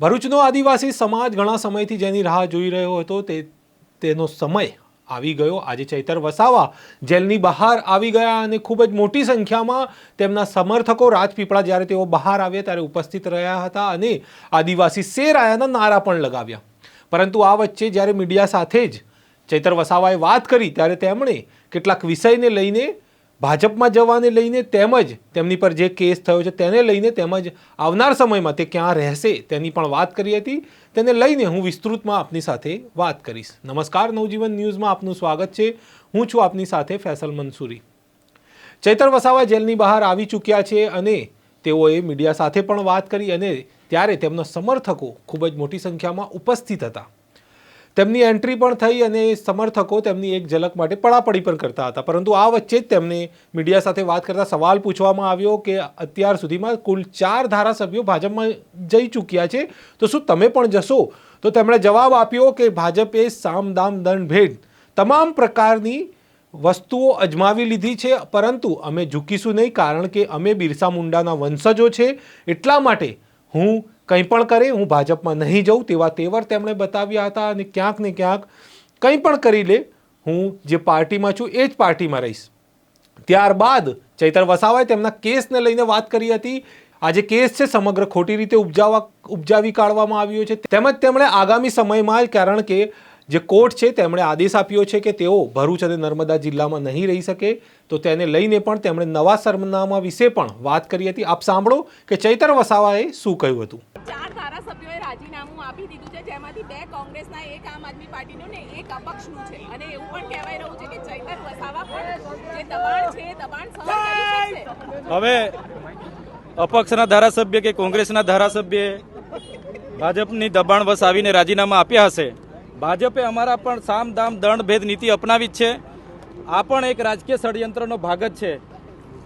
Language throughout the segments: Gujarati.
ભરૂચનો આદિવાસી સમાજ ઘણા સમયથી જેની રાહ જોઈ રહ્યો હતો તે, તેનો સમય આવી ગયો. આજે ચૈતર વસાવા જેલની બહાર આવી ગયા અને ખૂબ જ મોટી સંખ્યામાં તેમના સમર્થકો રાજપીપળા જ્યારે તેઓ બહાર આવ્યા ત્યારે ઉપસ્થિત રહ્યા હતા અને આદિવાસી શેરાયાના નારા પણ લગાવ્યા. પરંતુ આ વચ્ચે જ્યારે મીડિયા સાથે જ ચૈતર વસાવાએ વાત કરી ત્યારે તેમણે કેટલાક વિષયને લઈને ભાજપમાં જવાને લઈને તેમજ તેમની પર જે કેસ થયો છે તેને લઈને તેમજ આવનાર સમયમાં તે ક્યાં રહેશે તેની પણ વાત કરી હતી. તેને લઈને હું વિસ્તૃતમાં આપની સાથે વાત કરીશ. નમસ્કાર, નવજીવન ન્યૂઝમાં આપનું સ્વાગત છે. હું છું આપની સાથે ફેસલ મંસૂરી. ચૈતર વસાવા જેલની બહાર આવી ચૂક્યા છે અને તેઓએ મીડિયા સાથે પણ વાત કરી અને ત્યારે તેમના સમર્થકો ખૂબ જ મોટી સંખ્યામાં ઉપસ્થિત હતા. તેમની એન્ટ્રી પણ થઈ અને સમર્થકો તેમની એક ઝલક માટે પડાપડી પણ કરતા હતા. પરંતુ આ વચ્ચે જ તેમને મીડિયા સાથે વાત કરતા સવાલ પૂછવામાં આવ્યો કે અત્યાર સુધીમાં કુલ ચાર ધારાસભ્યો ભાજપમાં જઈ ચૂક્યા છે. તો શું તમે પણ જશો? તો તેમણે જવાબ આપ્યો કે ભાજપે સામ દામ દંડ ભેદ તમામ પ્રકારની વસ્તુઓ અજમાવી લીધી છે. પરંતુ અમે ઝૂકીશું નહીં કારણ કે અમે બિરસા મુંડાના વંશજો છે. એટલા માટે હું કંઈ પણ કરે, હું ભાજપમાં નહીં જઉં તેવા તેવર તેમણે બતાવ્યા હતા અને ક્યાંક ને ક્યાંક કંઈ પણ કરી લે, હું જે પાર્ટીમાં છું એ જ પાર્ટીમાં રહીશ. ત્યારબાદ ચૈતર વસાવાએ તેમના કેસને લઈને વાત કરી હતી. આ જે કેસ છે સમગ્ર ખોટી રીતે ઉપજાવા, ઉપજાવી કાઢવામાં આવ્યો છે. તેમજ તેમણે આગામી સમયમાં કારણ કે જે કોર્ટ છે તેમણે આદેશ આપ્યો છે કે તેઓ ભરૂચ અને નર્મદા જિલ્લામાં નહીં રહી શકે તો તેને લઈને પણ તેમણે નવા સરનામા વિશે પણ વાત કરી હતી. આપ સાંભળો કે ચૈતર વસાવાએ શું કહ્યું હતું? ચાર ધારાસભ્યોએ રાજીનામું આપી દીધું છે જેમાંથી બે કોંગ્રેસના એક આમ આદમી પાર્ટીનું ને એક અપક્ષનું છે. અને એવું પણ કહેવાય રહ્યું છે કે ચૈતર વસાવા પણ જે દબાણ છે દબાણ સહન કરી શકશે હવે અપક્ષના ધારાસભ્ય કે કોંગ્રેસના ધારાસભ્ય ભાજપની દબાણ વસાવીને રાજીનામા આપ્યા હશે ભાજપે અમારા પણ સામ દામ દંડ ભેદ નીતિ અપનાવી જ છે. આ પણ એક રાજકીય ષડયંત્રનો ભાગ જ છે.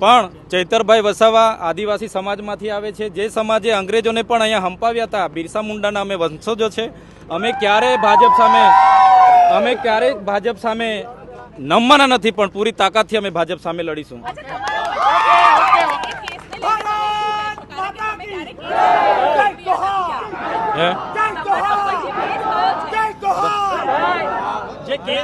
પણ ચૈતરભાઈ વસાવા આદિવાસી સમાજમાંથી આવે છે. જે સમાજે અંગ્રેજોને પણ અહીંયા હંપાવ્યા હતા. બિરસા મુંડાના અમે વંશજો છે. અમે ક્યારેય ભાજપ સામે અમે ક્યારેય ભાજપ સામે નમવાના નથી પણ પૂરી તાકાતથી અમે ભાજપ સામે લડીશું. અચ્છા તમારો એ કેસને લઈને તમે શું કહેશો? કારણ કે તમે ક્યારેક કેસ હે જે કેસ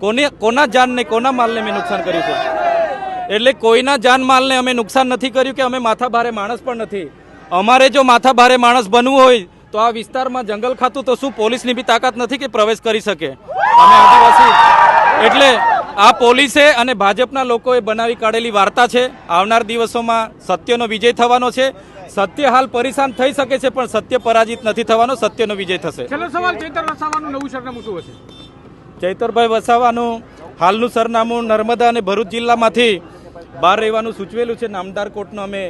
કોને કોના જાનને કોના માલને મેં નુકસાન કર્યું છે? એટલે કોઈના જાનમાલને અમે નુકસાન નથી કર્યું કે અમે માથા ભારે માણસ પણ નથી. અમારે જો માથા ભારે માણસ બનવું હોય, તો આ વિસ્તારમાં જંગલ ખાતું તો શું પોલીસની બી તાકાત નથી કે પ્રવેશ કરી શકે? અમે આદિવાસી. એટલે આ પોલીસે અને ભાજપના લોકોએ બનાવી કાઢેલી વાર્તા છે. આવનાર દિવસોમાં સત્યનો વિજય થવાનો છે. સત્ય હાલ પરેશાન થઈ શકે છે, પણ સત્ય પરાજિત નથી થવાનો. સત્યનો વિજય થશે. સવાલ ચૈતર વસાવાનું નવું સરનામું શું હશે? ચૈતરભાઈ વસાવાનું હાલનું સરનામું નર્મદા અને ભરૂચ જિલ્લામાંથી બહાર રહેવાનું સૂચવેલું છે. નામદાર કોર્ટનું અમે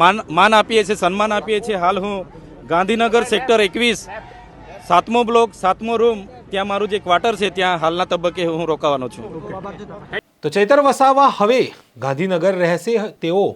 માન માન આપીએ છીએ, સન્માન આપીએ છીએ. હાલ હું ગાંધીનગર સેક્ટર એકવીસ, સાતમો બ્લોક, સાતમો રૂમ, ત્યાં મારું જે ક્વાર્ટર છે, ત્યાં હાલના તબક્કે હું રોકાવાનો છું. તો ચૈતર વસાવા હવે ગાંધીનગર રહેશે તેઓ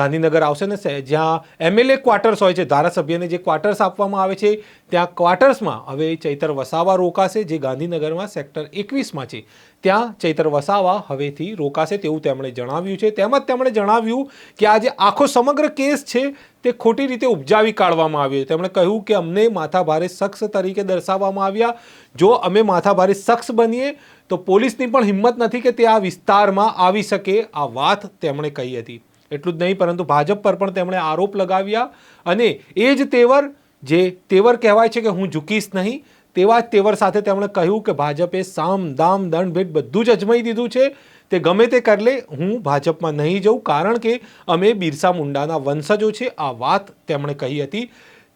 ગાંધીનગર આવશે ને જ્યાં એમએલએ ક્વાર્ટર્સ હોય છે, ધારાસભ્યને જે ક્વાર્ટર્સ આપવામાં આવે છે, ત્યાં ક્વાર્ટર્સમાં હવે ચૈતર વસાવા રોકાશે, જે ગાંધીનગરમાં સેક્ટર એકવીસમાં છે. ત્યાં ચૈતર વસાવા હવેથી રોકાશે તેવું તેમણે જણાવ્યું છે. તેમજ તેમણે જણાવ્યું કે આ જે આખો સમગ્ર કેસ છે, તે ખોટી રીતે ઉપજાવી કાઢવામાં આવ્યો તેમણે કહ્યું કે અમને માથાભારે શખ્સ તરીકે દર્શાવવામાં આવ્યા. જો અમે માથાભારે શખ્સ બનીએ, તો પોલીસની પણ હિંમત નથી કે તે આ વિસ્તારમાં આવી શકે. આ વાત તેમણે કહી હતી. એટલું જ નહીં, પરંતુ ભાજપ પર પણ તેમણે આરોપ લગાવ્યા અને એ જ તેવર, જે તેવર કહેવાય છે કે હું ઝૂકીશ નહીં, તેવા જ તેવર સાથે તેમણે કહ્યું કે ભાજપે સામ, દામ, દંડ, ભેટ બધું જ અજમાઈ દીધું છે. તે ગમે તે કરલે હું ભાજપમાં નહીં જઉં, કારણ કે અમે બિરસા મુંડાના વંશજો છે. આ વાત તેમણે કહી હતી.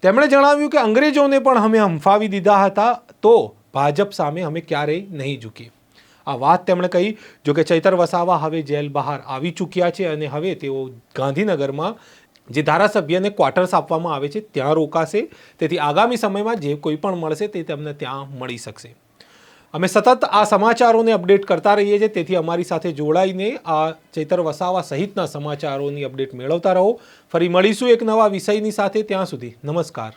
તેમણે જણાવ્યું કે અંગ્રેજોને પણ અમે હંફાવી દીધા હતા, તો ભાજપ સામે અમે ક્યારેય નહીં ઝૂકીએ. આ વાત તેમણે કહી, જો કે ચૈતર વસાવા હવે જેલ બહાર આવી ચૂક્યા છે અને હવે તેઓ ગાંધીનગરમાં જે ધારાસભ્યને ક્વાર્ટર્સ આપવામાં આવે છે, ત્યાં રોકાશે. તેથી આગામી સમયમાં જે કોઈ પણ મળશે તે તેમને ત્યાં મળી શકશે. અમે સતત આ સમાચારોને અપડેટ કરતા રહીએ છીએ. તેથી અમારી સાથે જોડાઈને આ ચૈતર વસાવા સહિતના સમાચારોની અપડેટ મેળવતા રહો. ફરી મળીશું એક નવા વિષયની સાથે. ત્યાં સુધી નમસ્કાર.